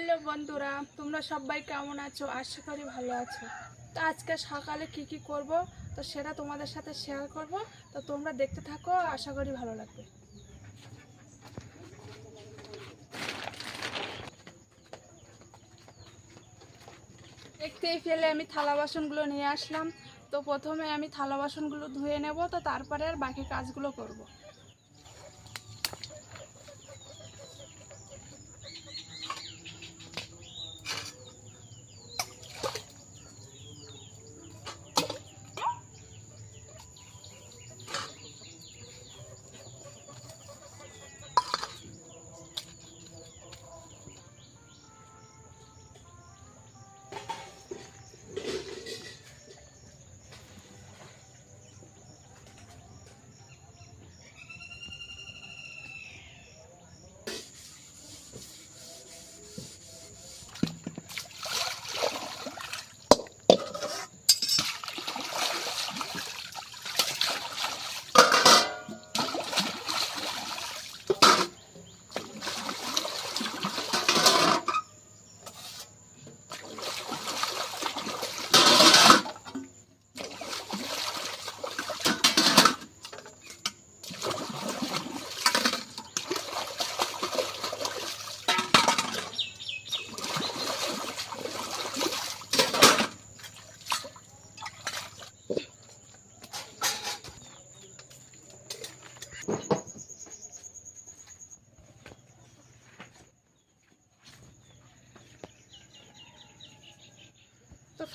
Hello বন্ধুরা, তোমরা সবাই কেমন আছো? আশা করি ভালো আছো। তো আজকে সকালে কি কি করব? তো সেটা তোমাদের সাথে শেয়ার করব। তো তোমরা দেখতে থাকো, আশা করি ভালো লাগবে। দেখতেই ফেলে আমি থালা বাসনগুলো নিয়ে আসলাম। তো প্রথমে আমি থালা বাসনগুলো ধুয়ে নেব, তো তারপরে আর বাকি কাজগুলো করব।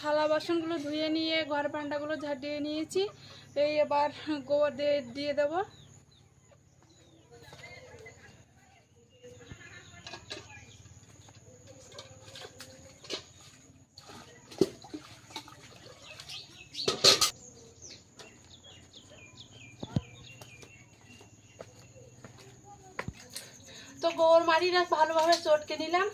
থালা বাসনগুলো ধুয়ে নিয়ে, ঘর পান্ডাগুলো ঝাঁটিয়ে নিয়েছি। এই এবার গোবর দিয়ে দিয়ে দেবো। তো গোবর মাটিটা ভালোভাবে চটকে নিলাম।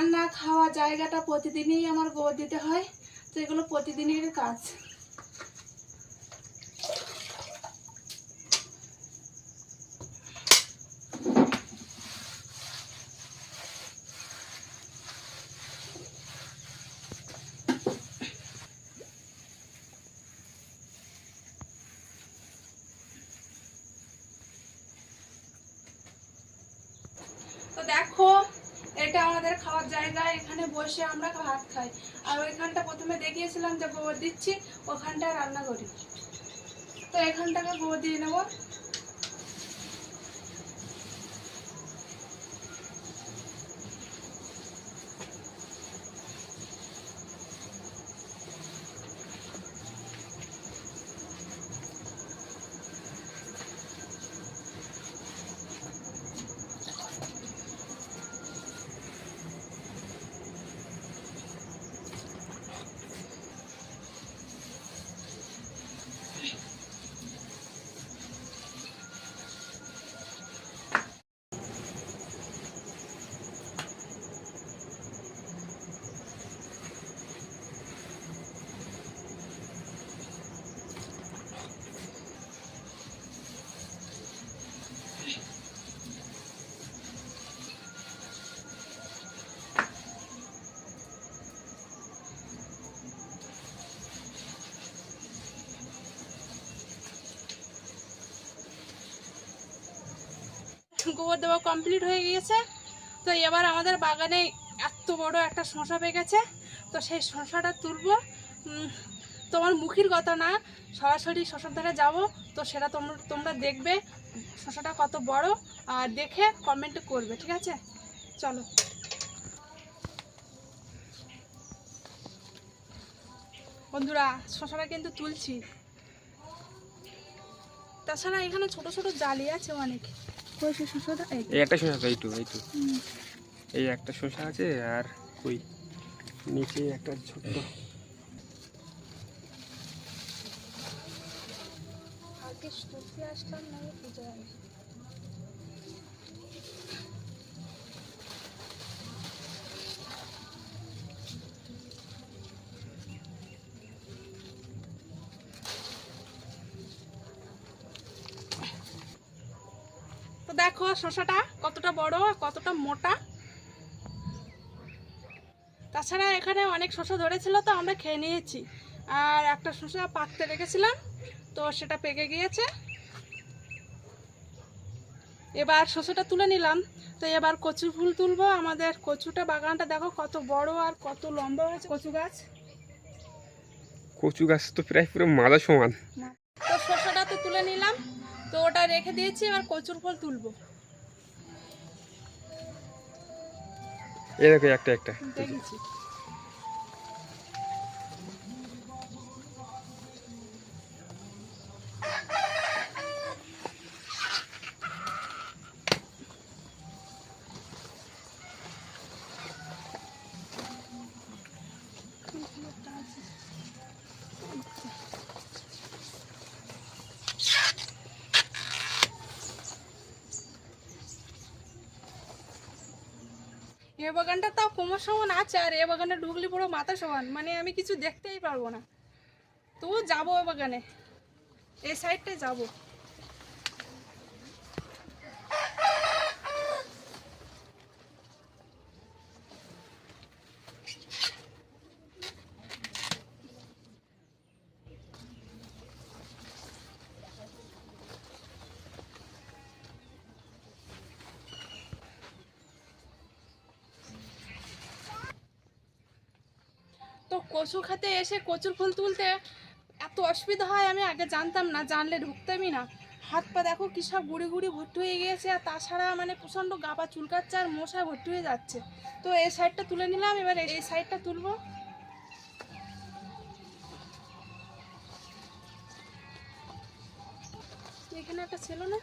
রান্না খাওয়া জায়গাটা প্রতিদিনই আমার গোবর দিতে হয় তো এগুলো প্রতিদিনের কাজ তো দেখো এটা আমাদের খাওয়ার জায়গা, এখানে বসে আমরা ভাত খাই। আর ওইখানটা প্রথমে দেখিয়েছিলাম যে গোবর দিচ্ছি ওখানটা রান্না করি। তো এখানটাকে গোবর দিয়ে নেব গোবর দেওয়া কমপ্লিট হয়ে গিয়েছে। তো এবার আমাদের বাগানে এত বড় একটা শশা পেকেছে তো সেই শশাটা তুলবো। তোমার মুখের কথা না, সরাসরি শশার ধারে যাব। তো সেটা তোমরা তোমরা দেখবে শশাটা কত বড়। আর দেখে কমেন্ট করবে, ঠিক আছে? চলো। বন্ধুরা শশাটা কিন্তু তুলছি। তাছাড়া এখানে ছোট ছোট জালি আছে অনেক। এই একটা শশা তো এইটু এইটু এই একটা শসা আছে আর কই? নিচে একটা ছোট্ট। আসলাম না দেখো শসাটা কতটা বড় আর কতটা মোটা। তাছাড়া এখানে অনেক শশা ধরেছিল তো আমরা খেয়ে নিয়েছি। আর একটা শসা পাকতে রেখেছিলাম তো সেটা পেকে গিয়েছে। এবার শসাটা তুলে নিলাম তো এবার কচু ফুল তুলবো। আমাদের কচুটা বাগানটা দেখো কত বড় আর কত লম্বা হয়েছে কচু গাছ। কচু গাছ তো প্রায় পুরো মাদা সমান। তো শসাটা তো তুলে নিলাম। তো ওটা রেখে দিয়েছি এবার কচুর ফল তুলবো। এই দেখো একটা একটা। দেখেছি। এ বাগানটা তাও কোমর সমান আছে, আর এ বাগানে ঢুকলে পুরো মাথা সমান। মানে আমি কিছু দেখতেই পারব না। তবু যাব এ বাগানে। এই সাইডটায় যাব তো কচু খেতে এসে কচুর ফুল তুলতে এত অসুবিধা হয়, আমি আগে জানতাম না, জানলে ঢুকতামই না। হাত পা দেখো কী সব গুড়ি গুড়ি ভর্তি হয়ে গিয়েছে, আর তাছাড়া মানে প্রচণ্ড গাপা চুলকাচ্ছে আর মশা ভর্তি হয়ে যাচ্ছে। তো এই সাইডটা তুলে নিলাম, এবার এই সাইডটা তুলবো। এখানে একটা ছিল না?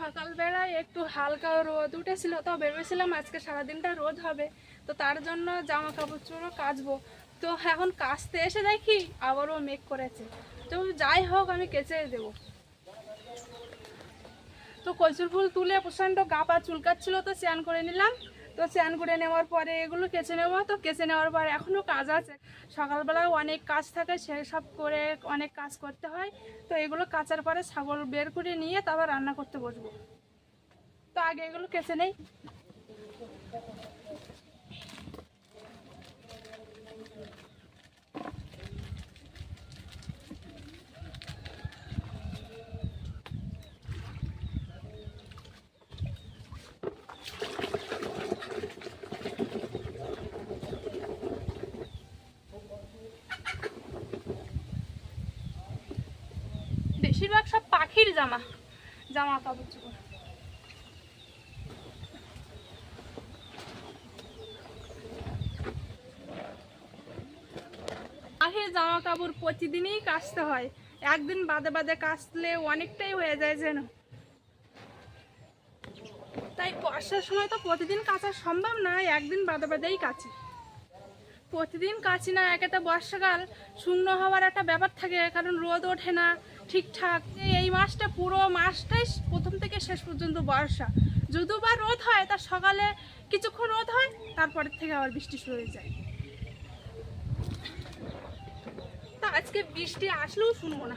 সকালবেলায় একটু হালকা রোদ উঠেছিল, তো ভেবেছিলাম আজকে সারাদিনটা রোদ হবে, তো তার জন্য জামা কাপড় চোপড় কাচবো। তো এখন কাচতে এসে দেখি আবারও মেঘ করেছে। তো যাই হোক, আমি কেচে দেবো। তো কচুর ফুল তুলে প্রচণ্ড গা পা চুলকাচ্ছিল, তো স্নান করে নিলাম। তো স্নান করে নেওয়ার পরে এগুলো কেচে নেব। তো কেচে নেওয়ার পরে এখনও কাজ আছে। সকালবেলা অনেক কাজ থাকে, সে সব করে অনেক কাজ করতে হয়। তো এগুলো কাচার পরে ছাগল বের করে নিয়ে তারপর রান্না করতে বসবো। তো আগে এগুলো কেচে নেই। জামা জামা কাপড় চোপড়। পাখির জামা কাপড় প্রতিদিনই কাচতে হয়। একদিন বাদে বাদে কাচলে অনেকটাই হয়ে যায় যেন। তাই বর্ষার সময় তো প্রতিদিন কাচা সম্ভব না, একদিন বাদে বাদেই কাচি। প্রতিদিন কাচি না একে তো বর্ষাকাল শুকনো হওয়ার একটা ব্যাপার থাকে, কারণ রোদ ওঠে না। ঠিকঠাক এই মাসটা পুরো মাসটাই প্রথম থেকে শেষ পর্যন্ত বর্ষা। যদিও বা রোদ হয়, তা সকালে কিছুক্ষণ রোদ হয়, তারপরের থেকে আবার বৃষ্টি শুরু হয়ে যায়। তা আজকে বৃষ্টি আসলেও শুনব না।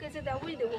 কেচে দেবই দেবো।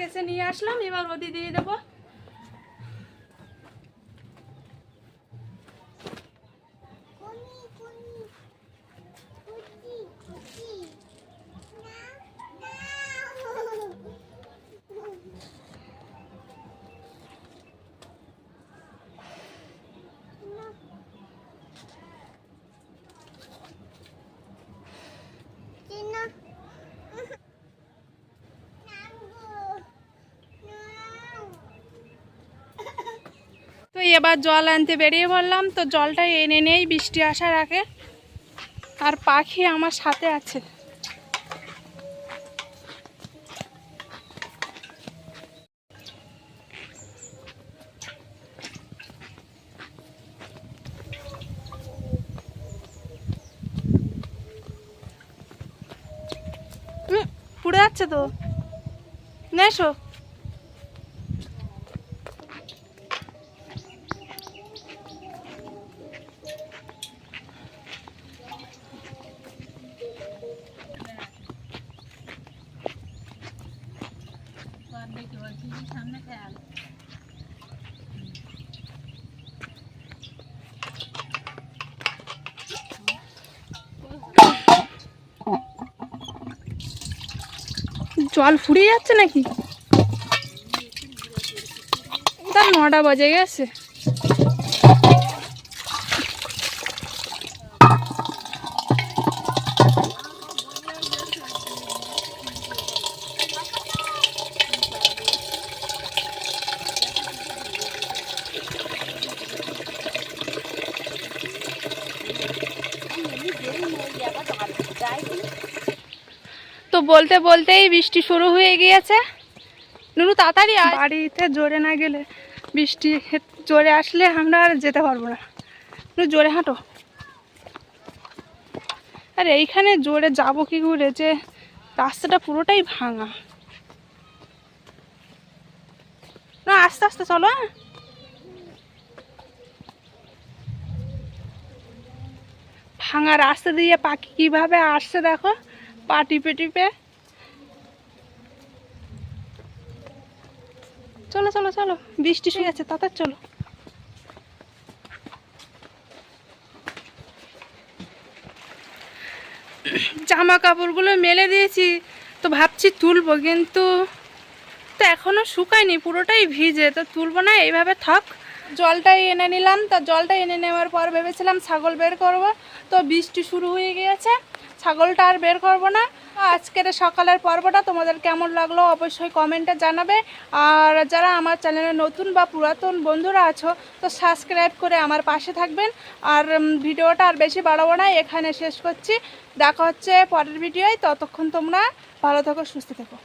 কেসে নিয়ে আসলাম এবার ওদি দিয়ে দেবো। এবার জল আনতে বেরিয়ে পড়লাম, তো জলটা এনে নেই, বৃষ্টি আসার আগে। আর পাখি আমার সাথে আছে। পুড়ে যাচ্ছে তো? নেশো জল ফুরিয়ে যাচ্ছে নাকি? তার নটা বাজে গেছে। বলতে বলতেই বৃষ্টি শুরু হয়ে গিয়েছে। নুনু, তাড়াতাড়ি। বাড়িতে জোরে না গেলে বৃষ্টি জোরে আসলে আমরা আর যেতে পারব না। নুনু, জোরে হাঁটো। আর এইখানে জোরে যাব কি করে যে রাস্তাটা পুরোটাই ভাঙা। না আস্তে আস্তে চলো হ্যাঁ। ভাঙা রাস্তা দিয়ে পাখি কীভাবে আসছে দেখো, পা টিপে টিপে। চলো চলো চলো। বৃষ্টি শুয়ে গেছে, তাড়াতাড়ি চলো। জামা কাপড়গুলো মেলে দিয়েছি, তো ভাবছি তুলবো, কিন্তু তো এখনও শুকায়নি, পুরোটাই ভিজে। তো তুলবো না, এইভাবে থাক। জলটাই এনে নিলাম, তা জলটা এনে নেওয়ার পর ভেবেছিলাম ছাগল বের করব, তো বৃষ্টি শুরু হয়ে গিয়েছে। ছাগলটা আর বের করব না। আজকের সকালের পর্বটা তোমাদের কেমন লাগল অবশ্যই কমেন্টে জানাবে। আর যারা আমার চ্যানেলে নতুন বা পুরাতন বন্ধুরা আছো, তো সাবস্ক্রাইব করে আমার পাশে থাকবেন। আর ভিডিওটা আর বেশি বাড়াবো না, এখানে শেষ করছি। দেখা হচ্ছে পরের ভিডিওয়, ততক্ষণ তোমরা ভালো থাকো, সুস্থ থেকো।